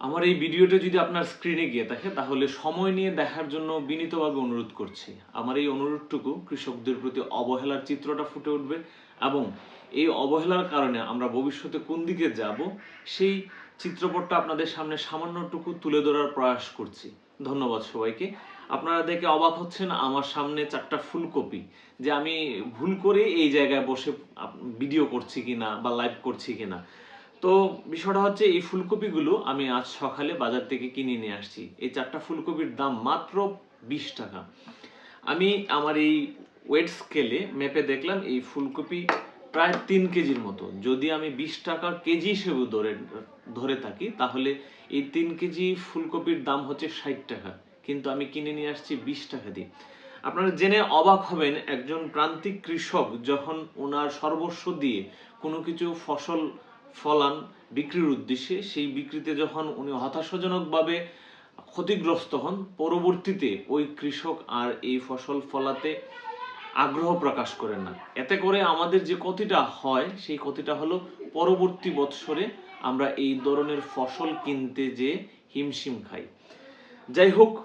আমার এই ভিডিওটা যদি আপনার স্ক্রিনে গিয়ে থাকে তাহলে সময় নিয়ে দেখার জন্য বিনীতভাবে অনুরোধ করছি। আমার এই অনুরোধটুকু কৃষকদের প্রতি অবহেলার চিত্রটা ফুটে উঠবে এবং এই অবহেলার কারণে আমরা ভবিষ্যতে কোন দিকে যাব, সেই চিত্রপটটা আপনাদের সামনে সামান্যটুকু তুলে ধরার প্রয়াস করছি। ধন্যবাদ সবাইকে। আপনারা দেখে অবাক হচ্ছেন, আমার সামনে চারটা ফুলকপি। যে আমি ভুল করে এই জায়গায় বসে ভিডিও করছি কিনা বা লাইভ করছি কিনা। তো বিষয়টা হচ্ছে এই ফুলকপিগুলো আমি আজ সকালে বাজার থেকে কিনে নিয়ে আসছি। এই চারটা ফুলকপির দাম মাত্র বিশ টাকা। আমি আমার এই ওয়েট স্কেলে মেপে দেখলাম এই ফুলকপি প্রায় তিন কেজির মতো। যদি আমি বিশ টাকা কেজি হিসেবে ধরে ধরে থাকি, তাহলে এই তিন কেজি ফুলকপির দাম হচ্ছে ষাট টাকা। কিন্তু আমি কিনে নিয়ে আসছি বিশ টাকা দিয়ে। আপনারা জেনে অবাক হবেন, একজন প্রান্তিক কৃষক যখন ওনার সর্বস্ব দিয়ে কোনো কিছু ফসল ফলান বিক্রির উদ্দেশ্যে, সেই বিক্রিতে যখন উনি হতাশাজনকভাবে ক্ষতিগ্রস্ত হন, পরবর্তীতে ওই কৃষক আর এই ফসল ফলাতে আগ্রহ প্রকাশ করেন না। এতে করে আমাদের যে ক্ষতিটা হয়, সেই ক্ষতিটা হলো পরবর্তী বৎসরে আমরা এই ধরনের ফসল কিনতে যে হিমশিম খাই। যাই হোক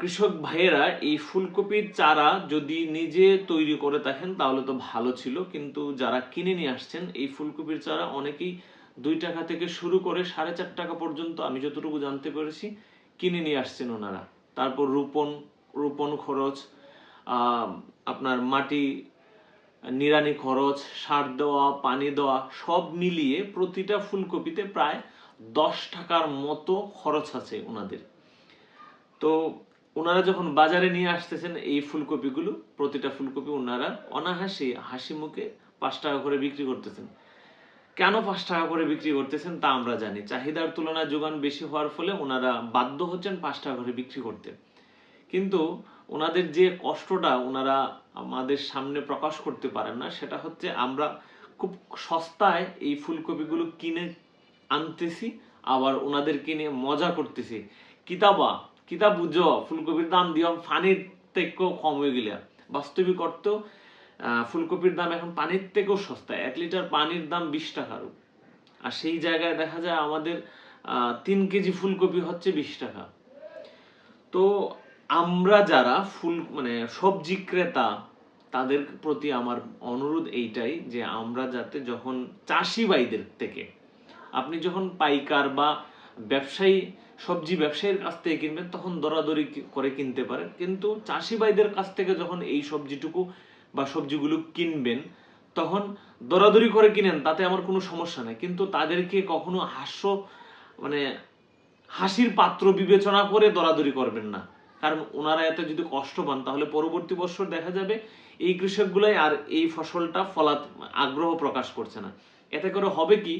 কৃষক ভাইয়েরা এই ফুলকপির চারা যদি নিজে তৈরি করে থাকেন, তাহলে তো ভালো ছিল। কিন্তু যারা কিনে নিয়ে আসছেন, এই ফুলকপির চারা অনেকেই দুই টাকা থেকে শুরু করে সাড়ে চার টাকা পর্যন্ত, আমি যতটুকু জানতে পেরেছি, কিনে নিয়ে আসছেন ওনারা। তারপর রোপণ রোপণ খরচ আপনার মাটি নিড়ানি খরচ, সার দেওয়া, পানি দেওয়া, সব মিলিয়ে প্রতিটা ফুলকপিতে প্রায় দশ টাকার মতো খরচ আছে ওনাদের। তো ওনারা যখন বাজারে নিয়ে আসতেছেন এই ফুলকপিগুলো, প্রতিটা ফুলকপি ওনারা অনাহাসি হাসি মুখে পাঁচ টাকা করে বিক্রি করতেছেন। কেন পাঁচ টাকা করে বিক্রি করতেছেন তা আমরা জানি। চাহিদার তুলনায় যোগান বেশি হওয়ার ফলে ওনারা বাধ্য হচ্ছেন পাঁচ টাকা করে বিক্রি করতে। কিন্তু ওনাদের যে কষ্টটা ওনারা আমাদের সামনে প্রকাশ করতে পারেন না, সেটা হচ্ছে আমরা খুব সস্তায় এই ফুলকপিগুলো কিনে আনতেছি, আবার ওনাদের কিনে মজা করতেছি। কিতাবা কিতাব বুঝো, ফুলকপির দাম দিও পানির থেকেও কম হয়ে গেলে। বাস্তবিক অর্থ ফুলকপির দাম এখন পানির থেকেও সস্তা এক লিটার পানির দাম বিশ টাকারও। আর সেই জায়গায় দেখা যায় আমাদের তিন কেজি ফুলকপি হচ্ছে বিশ টাকা। তো আমরা যারা ফুল মানে সবজি ক্রেতা, তাদের প্রতি আমার অনুরোধ এইটাই যে আমরা যাতে যখন চাষি ভাইদের থেকে, আপনি যখন পাইকার বা ব্যবসায়ী সবজি ব্যবসায়ীর কাছ থেকে কিনবেন, তখন দরাদরি করে কিনতে পারেন। কিন্তু চাষি ভাইদের কাছ থেকে যখন এই সবজিটুকু বা সবজিগুলো কিনবেন, তখন দরাদরি করে কিনেন, তাতে আমার কোনো সমস্যা নেই। কিন্তু তাদেরকে কখনো হাস্য মানে হাসির পাত্র বিবেচনা করে দরাদরি করবেন না। কারণ ওনারা এত যদি কষ্ট পান, তাহলে পরবর্তী বছর দেখা যাবে এই কৃষকগুলাই আর এই ফসলটা ফলাত আগ্রহ প্রকাশ করছে না। এতে করে হবে কি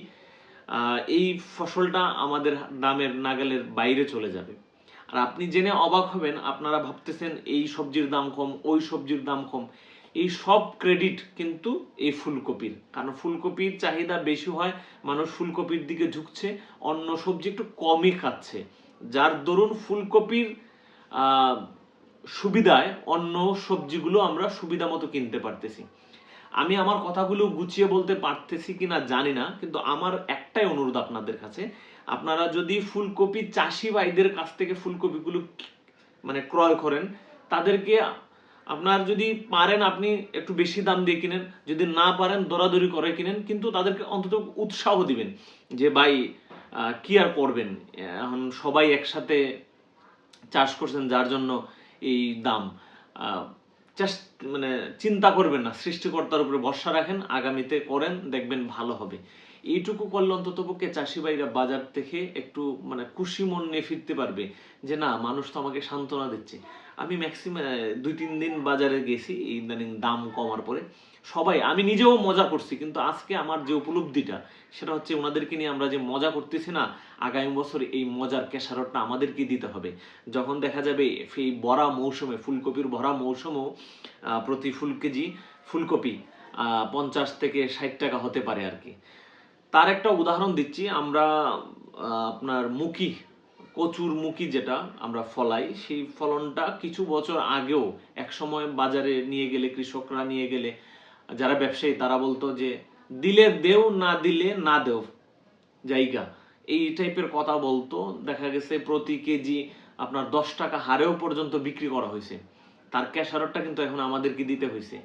এই ফসলটা আমাদের দামের নাগালের বাইরে চলে যাবে। আর আপনি জেনে অবাক হবেন, আপনারা ভাবতেছেন এই সবজির দাম কম, ওই সবজির দাম কম। এই সব ক্রেডিট কিন্তু এই ফুলকপির। কারণ ফুলকপির চাহিদা বেশি হয়, মানুষ ফুলকপির দিকে ঝুঁকছে, অন্য সবজি একটু কমই খাচ্ছে। যার দরুন ফুলকপির সুবিধায় অন্য সবজিগুলো আমরা সুবিধা মতো কিনতে পারতেছি। আমি আমার কথাগুলো গুছিয়ে বলতে পারতেছি কিনা জানি না, কিন্তু আমার একটাই অনুরোধ আপনাদের কাছে। আপনারা যদি ফুলকপি চাষি ভাইদের কাছ থেকে ফুলকপিগুলো মানে ক্রয় করেন, তাদেরকে আপনার যদি পারেন আপনি একটু বেশি দাম দিয়ে কিনেন, যদি না পারেন দরাদরি করে কিনেন, কিন্তু তাদেরকে অন্তত উৎসাহ দিবেন যে, ভাই কি আর করবেন? এখন সবাই একসাথে চাষ করছেন, যার জন্য এই দাম। মানে চিন্তা করবেন না, সৃষ্টিকর্তার উপরে ভরসা রাখেন, আগামীতে করেন, দেখবেন ভালো হবে। এইটুকু করলে অন্তত পক্ষে চাষি ভাইরা বাজার থেকে একটু মানে খুশি মন নিয়ে ফিরতে পারবে যে, না, মানুষ তো আমাকে সান্ত্বনা দিচ্ছে। আমি ম্যাক্সিমাম দুই, তিন দিন বাজারে গেছি, ইদানিং দাম কমার পরে। সবাই, আমি নিজেও মজা করছি, কিন্তু আজকে আমার যে উপলব্ধিটা, সেটা হচ্ছে ওনাদেরকে নিয়ে আমরা যে মজা করতেছি না, আগামী বছর এই মজার কেশারটটা আমাদেরকে দিতে হবে। যখন দেখা যাবে এই ভরা মৌসুমে, ফুলকপির ভরা মৌসুমেও প্রতি ফুল কেজি ফুলকপি পঞ্চাশ থেকে ষাট টাকা হতে পারে আর কি। তার একটা উদাহরণ দিচ্ছি, আমরা আপনার মুখি কচুর মুখি যেটা আমরা ফলাই সেই ফলনটা কিছু বছর আগেও এক সময় বাজারে নিয়ে গেলে কৃষকরা নিয়ে গেলে যারা ব্যবসায়ী তারা বলতো যে দিলে দেও না দিলে না দেও জায়গা। এই টাইপের কথা বলতো। দেখা গেছে প্রতি কেজি আপনার দশ টাকা হারেও পর্যন্ত বিক্রি করা হয়েছে। তার ক্যাশারটটা কিন্তু এখন আমাদেরকে দিতে হয়েছে।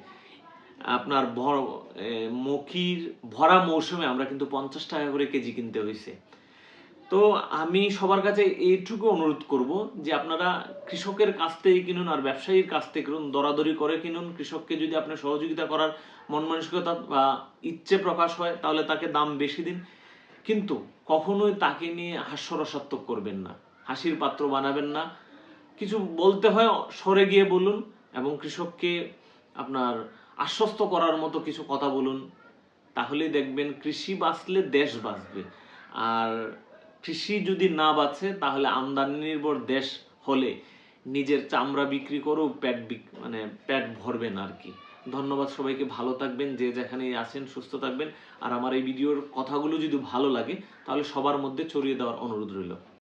আপনার ভর এ, মকির ভরা মৌসুমে আমরা কিন্তু পঞ্চাশ টাকা করে কেজি কিনতে হয়েছে। তো আমি সবার কাছে এইটুকু অনুরোধ করব যে আপনারা কৃষকের কাছ থেকে কিনুন আর ব্যবসায়ীর কাছ থেকে কিনুন, দরাদরি করে কিনুন। কৃষককে যদি আপনার সহযোগিতা করার মন মানসিকতা বা ইচ্ছে প্রকাশ হয়, তাহলে তাকে দাম বেশি দিন। কিন্তু কখনোই তাকে নিয়ে হাস্যরসাত্মক করবেন না, হাসির পাত্র বানাবেন না। কিছু বলতে হয়, সরে গিয়ে বলুন এবং কৃষককে আপনার আশ্বস্ত করার মতো কিছু কথা বলুন, তাহলেই দেখবেন কৃষি বাঁচলে দেশ বাঁচবে। আর কৃষি যদি না বাঁচে, তাহলে আমদানি নির্ভর দেশ হলে নিজের চামড়া বিক্রি করেও বিক- মানে পেট ভরবেন আর কি ধন্যবাদ সবাইকে, ভালো থাকবেন, যে যেখানেই আছেন সুস্থ থাকবেন। আর আমার এই ভিডিওর কথাগুলো যদি ভালো লাগে, তাহলে সবার মধ্যে ছড়িয়ে দেওয়ার অনুরোধ রইল।